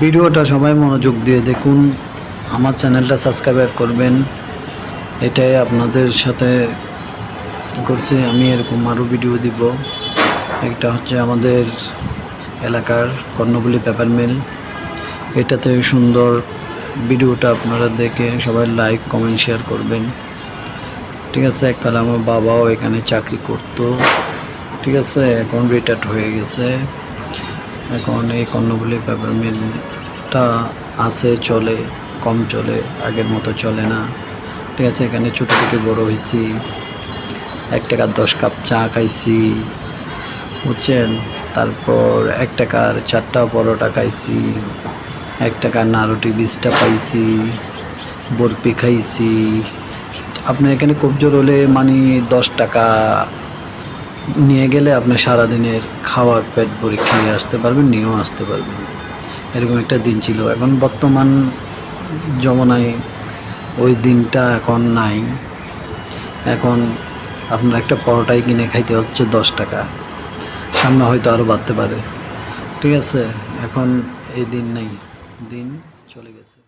ভিডিওটা সবাই মনোযোগ দিয়ে দেখুন। আমার চ্যানেলটা সাবস্ক্রাইব করবেন। এটাই আপনাদের সাথে করছি। আমি এরকম আরও ভিডিও দিব। একটা হচ্ছে আমাদের এলাকার কর্ণবুলি পেপার মিল এটাতে সুন্দর ভিডিওটা আপনারা দেখে সবাই লাইক কমেন্ট শেয়ার করবেন। ঠিক আছে, এককালে আমার বাবাও এখানে চাকরি করতো। ঠিক আছে, এখন রিটায়ার্ড হয়ে গেছে। এখন এই কর্ণবুলি পেপার মিলটা আছে, চলে, কম চলে, আগের মতো চলে না। ঠিক আছে, এখানে ছোটো থেকে বড় হয়েছি এক টাকার দশ কাপ চা খাইছি, বুঝছেন? তারপর এক টাকার চারটা পরোটা খাইছি, এক টাকার নারুটি বীজটা পাইছি বরফি খাইছি। আপনি এখানে কবজোর হলে মানে দশ টাকা নিয়ে গেলে আপনি সারাদিনের খাওয়ার পেট ভরে খেয়ে আসতে পারবেন, নিয়েও আসতে পারবেন। এরকম একটা দিন ছিল। এখন বর্তমান জমানায় ওই দিনটা এখন নাই। এখন আপনার একটা পরোটাই কিনে খাইতে হচ্ছে দশ টাকা। সামনে হয়তো আরও বাড়তে পারে। ঠিক আছে? এখন এই দিন নেই। দিন চলে গেছে।